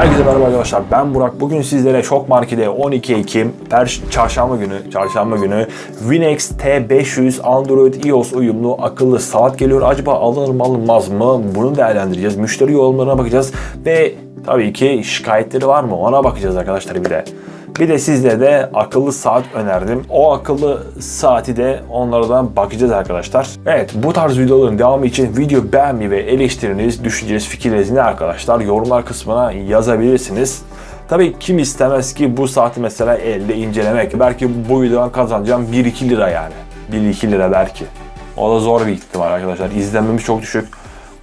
Herkese merhaba arkadaşlar. Ben Burak. Bugün sizlere Şok Market'e 12 Ekim per çarşamba günü, çarşamba günü Winex T500 Android iOS uyumlu akıllı saat geliyor. Acaba alınır mı alınmaz mı? Bunu değerlendireceğiz. Müşteri yorumlarına bakacağız ve tabii ki şikayetleri var mı? Ona bakacağız arkadaşlar bir de. Bir de sizlere de akıllı saat önerdim. O akıllı saati de onlardan bakacağız arkadaşlar. Evet bu tarz videoların devamı için video beğenmeyi ve eleştiriniz, düşünceniz, fikirleriniz ne arkadaşlar yorumlar kısmına yazabilirsiniz. Tabii kim istemez ki bu saati mesela elde incelemek. Belki bu videodan kazanacağım 1-2 lira yani. 1-2 lira belki. O da zor bir ihtimal arkadaşlar. İzlenmemiz çok düşük.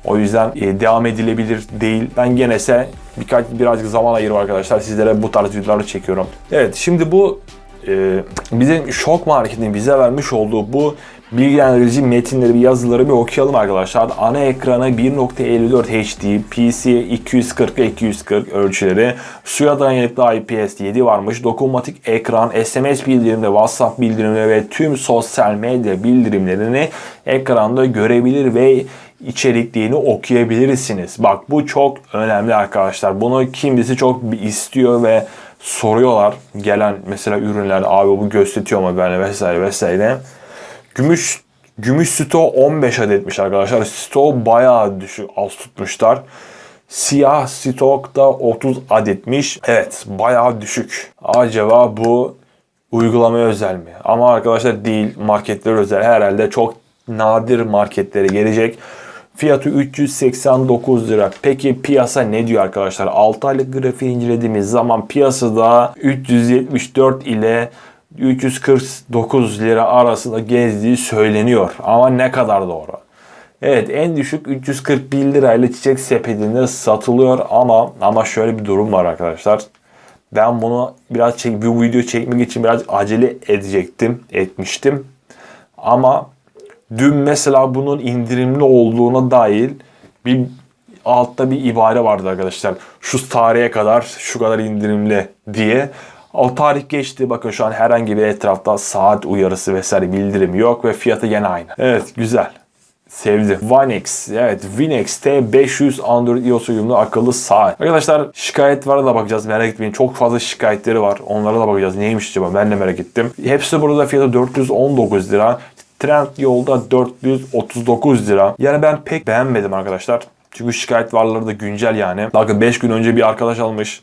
O yüzden e, devam edilebilir değil. Ben genese birkaç birazcık zaman ayırıp arkadaşlar sizlere bu tarz videoları çekiyorum. Evet şimdi bu e, bizim şok marketin bize vermiş olduğu bu bilgilendirici metinleri, bir yazıları bir okuyalım arkadaşlar. Ana ekranı 1.54 HD, PC 240 240 ölçüleri, suya dayanıklı IPS 7 varmış, dokunmatik ekran, SMS bildirimleri, WhatsApp bildirimleri ve tüm sosyal medya bildirimlerini ekranda görebilir ve içerikliğini okuyabilirsiniz. Bak bu çok önemli arkadaşlar. Bunu kimisi çok istiyor ve soruyorlar. Gelen mesela ürünler abi bu gösteriyor mu böyle vesaire vesaire. Gümüş gümüş sto 15 adetmiş arkadaşlar. Sto bayağı düşük az tutmuşlar. Siyah stokta 30 adetmiş. Evet bayağı düşük. Acaba bu uygulamaya özel mi? Ama arkadaşlar değil marketler özel. Herhalde çok nadir marketlere gelecek. Fiyatı 389 lira. Peki piyasa ne diyor arkadaşlar? 6 aylık grafiği incelediğimiz zaman piyasada 374 ile 349 lira arasında gezdiği söyleniyor. Ama ne kadar doğru? Evet en düşük 341 lirayla çiçek sepetinde satılıyor ama ama şöyle bir durum var arkadaşlar. Ben bunu biraz çek, bir video çekmek için biraz acele edecektim, etmiştim. Ama dün mesela bunun indirimli olduğuna dair bir altta bir ibare vardı arkadaşlar. Şu tarihe kadar şu kadar indirimli diye. O tarih geçti. Bakın şu an herhangi bir etrafta saat uyarısı vesaire bildirim yok ve fiyatı gene aynı. Evet güzel. Sevdim. Vinex. Evet Vinex T500 Android iOS uyumlu akıllı saat. Arkadaşlar şikayet var da bakacağız merak etmeyin. Çok fazla şikayetleri var. Onlara da bakacağız. Neymiş acaba ben de merak ettim. Hepsi burada fiyatı 419 lira. Trend yolda 439 lira. Yani ben pek beğenmedim arkadaşlar. Çünkü şikayet varları da güncel yani. Bakın 5 gün önce bir arkadaş almış.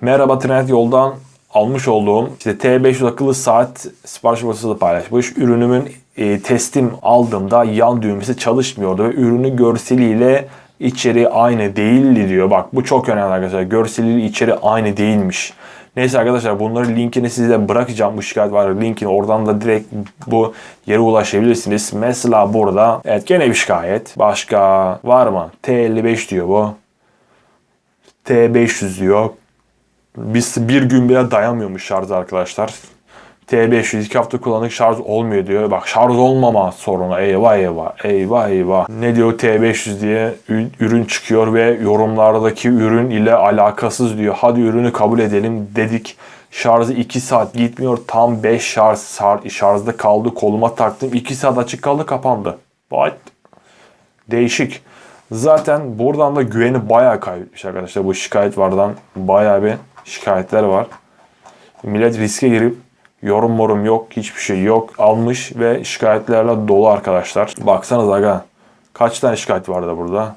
Merhaba Trend yoldan almış olduğum işte T500 akıllı saat sipariş da paylaşmış. Ürünümün e, teslim aldığımda yan düğmesi çalışmıyordu ve ürünü görseliyle içeri aynı değildi diyor. Bak bu çok önemli arkadaşlar. Görseliyle içeri aynı değilmiş. Neyse arkadaşlar bunların linkini size bırakacağım. Bu şikayet var linkini oradan da direkt bu yere ulaşabilirsiniz. Mesela burada evet gene bir şikayet. Başka var mı? T55 diyor bu. T500 diyor. Biz bir gün bile dayanmıyormuş şarj arkadaşlar. T500 iki hafta kullandık şarj olmuyor diyor. Bak şarj olmama sorunu. Eyvah eyvah. Eyvah eyvah. Ne diyor T500 diye ürün çıkıyor ve yorumlardaki ürün ile alakasız diyor. Hadi ürünü kabul edelim dedik. Şarjı 2 saat gitmiyor. Tam 5 şarj şarjda kaldı. Koluma taktım. 2 saat açık kaldı kapandı. What? Değişik. Zaten buradan da güveni bayağı kaybetmiş arkadaşlar. Bu şikayet vardan bayağı bir şikayetler var. Millet riske girip yorum morum yok, hiçbir şey yok. Almış ve şikayetlerle dolu arkadaşlar. Baksanız aga kaç tane şikayet vardı burada.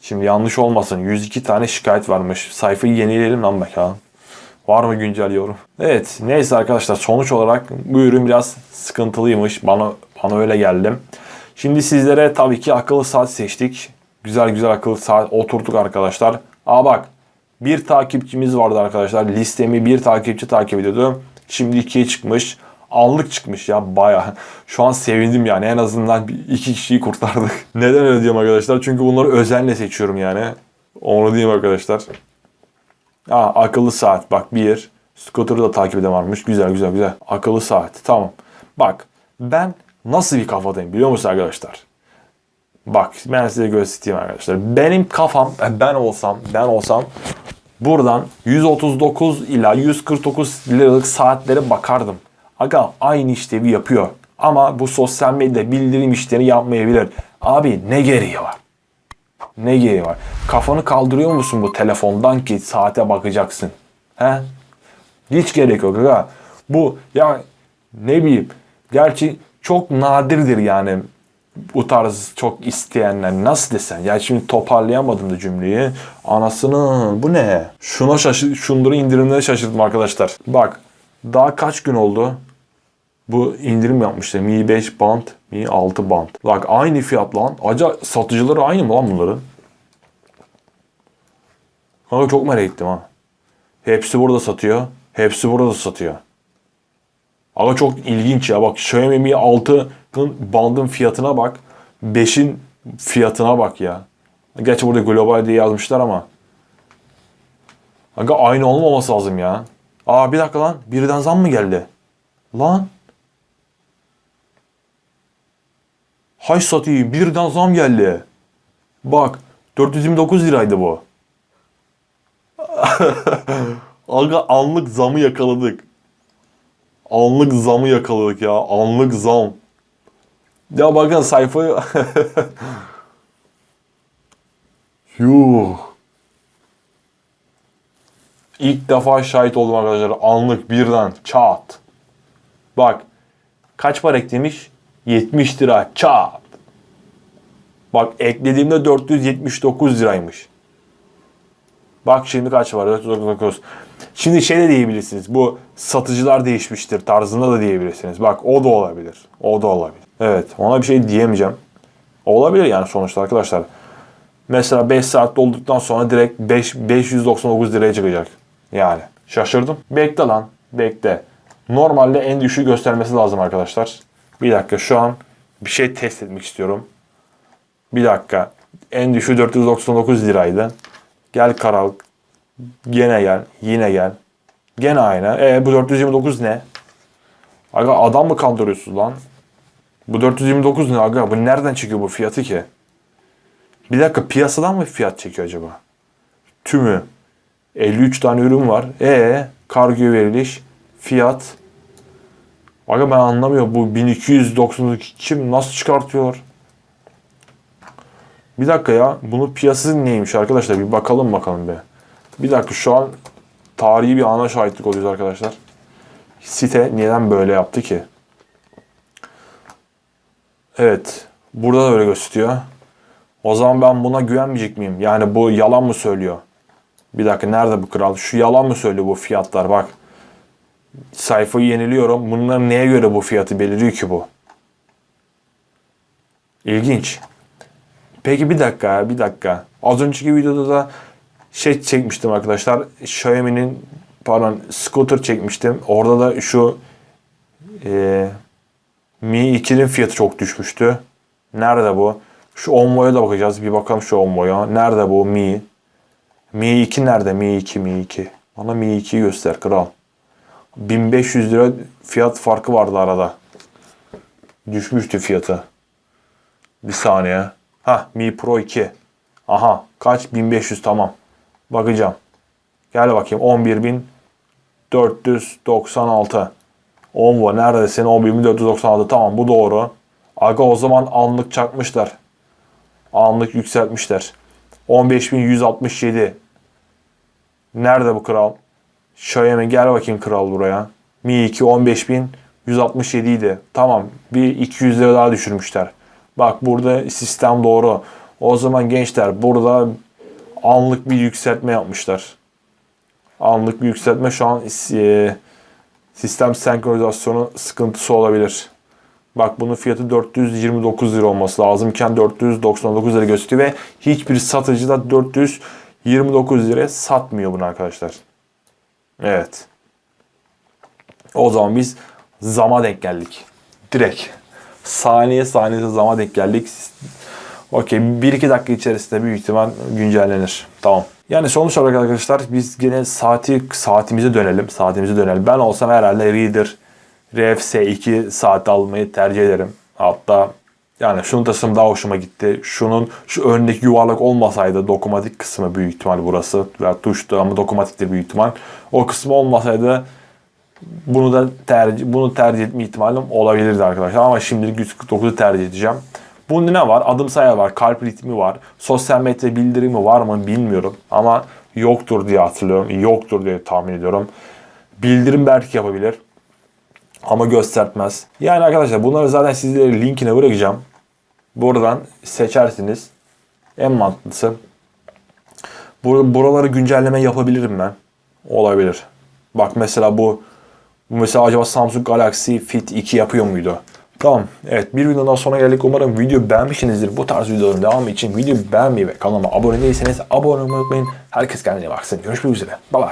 Şimdi yanlış olmasın 102 tane şikayet varmış. Sayfayı yenileyelim lan bakalım. Var mı güncel yorum? Evet neyse arkadaşlar sonuç olarak bu ürün biraz sıkıntılıymış. Bana, bana öyle geldi. Şimdi sizlere tabii ki akıllı saat seçtik. Güzel güzel akıllı saat oturduk arkadaşlar. Aa bak bir takipçimiz vardı arkadaşlar. Listemi bir takipçi takip ediyordu. Şimdi ikiye çıkmış. Anlık çıkmış ya baya. Şu an sevindim yani en azından iki kişiyi kurtardık. Neden öyle diyorum arkadaşlar? Çünkü bunları özenle seçiyorum yani. Onu diyeyim arkadaşlar. Aa, akıllı saat bak bir. Scooter'ı da takip eden varmış. Güzel güzel güzel. Akıllı saat tamam. Bak ben nasıl bir kafadayım biliyor musun arkadaşlar? Bak ben size göstereyim arkadaşlar. Benim kafam ben olsam ben olsam buradan 139 ila 149 liralık saatlere bakardım. Aga aynı işlevi yapıyor. Ama bu sosyal medya bildirim işlerini yapmayabilir. Abi ne gereği var? Ne gereği var? Kafanı kaldırıyor musun bu telefondan ki saate bakacaksın? He? Hiç gerek yok. Ha. Bu ya ne bileyim. Gerçi çok nadirdir yani bu tarz çok isteyenler. Nasıl desen? Ya şimdi toparlayamadım da cümleyi. Anasını bu ne? Şuna şaşır, şunları indirimleri şaşırdım arkadaşlar. Bak daha kaç gün oldu? Bu indirim yapmışlar. Mi 5 band, Mi 6 band. Bak aynı fiyat lan. Acaba satıcıları aynı mı lan bunların? Kanka çok merak ettim ha. Hepsi burada satıyor. Hepsi burada satıyor. Ama çok ilginç ya. Bak Xiaomi Mi 6'nın bandın fiyatına bak. 5'in fiyatına bak ya. Gerçi burada global diye yazmışlar ama. Kanka aynı olmaması lazım ya. Aa bir dakika lan. Birden zam mı geldi? Lan. Hay satayım. Birden zam geldi. Bak. 429 liraydı bu. Aga anlık zamı yakaladık. Anlık zamı yakaladık ya. Anlık zam. Ya bakın sayfayı... Yuh. İlk defa şahit oldum arkadaşlar. Anlık birden çat. Bak. Kaç para eklemiş? 70 lira. Çat. Bak eklediğimde 479 liraymış. Bak şimdi kaç var? 499. Şimdi şey de diyebilirsiniz. Bu satıcılar değişmiştir tarzında da diyebilirsiniz. Bak o da olabilir. O da olabilir. Evet ona bir şey diyemeyeceğim. Olabilir yani sonuçta arkadaşlar. Mesela 5 saat dolduktan sonra direkt 5, 599 liraya çıkacak. Yani şaşırdım. Bekle lan. Bekle. Normalde en düşüğü göstermesi lazım arkadaşlar. Bir dakika şu an bir şey test etmek istiyorum. Bir dakika. En düşüğü 499 liraydı. Gel Karal. Gene gel. Yine gel. Gene aynı. E bu 429 ne? Aga adam mı kandırıyorsun lan? Bu 429 ne aga? Bu nereden çıkıyor bu fiyatı ki? Bir dakika piyasadan mı fiyat çekiyor acaba? Tümü. 53 tane ürün var. E kargo veriliş, fiyat. Aga ben anlamıyorum. Bu 1292 kim nasıl çıkartıyor? Bir dakika ya. Bunun piyasası neymiş arkadaşlar? Bir bakalım bakalım be. Bir dakika şu an tarihi bir ana şahitlik oluyoruz arkadaşlar. Site neden böyle yaptı ki? Evet. Burada da öyle gösteriyor. O zaman ben buna güvenmeyecek miyim? Yani bu yalan mı söylüyor? Bir dakika nerede bu kral? Şu yalan mı söylüyor bu fiyatlar? Bak. Sayfayı yeniliyorum. Bunların neye göre bu fiyatı belirliyor ki bu? İlginç. Peki bir dakika, bir dakika. Az önceki videoda da şey çekmiştim arkadaşlar. Xiaomi'nin pardon scooter çekmiştim. Orada da şu e, Mi 2'nin fiyatı çok düşmüştü. Nerede bu? Şu Onvo'ya da bakacağız. Bir bakalım şu Onvo'ya. Nerede bu Mi? Mi 2 nerede? Mi 2, Mi 2. Bana Mi 2'yi göster kral. 1500 lira fiyat farkı vardı arada. Düşmüştü fiyatı. Bir saniye. Ha Mi Pro 2. Aha kaç? 1500 tamam. Bakacağım. Gel bakayım 11.496. Onvo neredesin? 11.496 tamam bu doğru. Aga o zaman anlık çakmışlar. Anlık yükseltmişler. 15.167. Nerede bu kral? Xiaomi gel bakayım kral buraya. Mi 2 15.167 idi. Tamam bir 200 lira daha düşürmüşler. Bak burada sistem doğru. O zaman gençler burada anlık bir yükseltme yapmışlar. Anlık bir yükseltme şu an e, sistem senkronizasyonu sıkıntısı olabilir. Bak bunun fiyatı 429 lira olması lazımken 499 lira gösteriyor ve hiçbir satıcı da 429 liraya satmıyor bunu arkadaşlar. Evet. O zaman biz zama denk geldik. Direkt. Saniye saniye zama denk geldik. Okey 1-2 dakika içerisinde büyük ihtimal güncellenir. Tamam. Yani sonuç olarak arkadaşlar biz gene saati saatimize dönelim. Saatimize dönelim. Ben olsam herhalde Reader RFS2 saat almayı tercih ederim. Hatta yani şunun tasarımı daha hoşuma gitti. Şunun şu öndeki yuvarlak olmasaydı dokunmatik kısmı büyük ihtimal burası. Veya tuştu ama dokunmatiktir büyük ihtimal. O kısmı olmasaydı bunu da tercih bunu tercih etme ihtimalim olabilirdi arkadaşlar. Ama şimdilik 149'u tercih edeceğim. Bunda ne var? Adım sayar var, kalp ritmi var. Sosyal medya bildirimi var mı bilmiyorum. Ama yoktur diye hatırlıyorum. Yoktur diye tahmin ediyorum. Bildirim belki yapabilir. Ama göstermez. Yani arkadaşlar bunları zaten sizlere linkine bırakacağım. Buradan seçersiniz. En mantıklısı. Bur- buraları güncelleme yapabilirim ben. Olabilir. Bak mesela bu bu mesela acaba Samsung Galaxy Fit 2 yapıyor muydu? Tamam. Evet bir videodan sonra geldik. Umarım video beğenmişsinizdir. Bu tarz videoların devamı için videoyu beğenmeyi ve kanalıma abone değilseniz abone olmayı unutmayın. Herkes kendine baksın. Görüşmek üzere. Bye bye.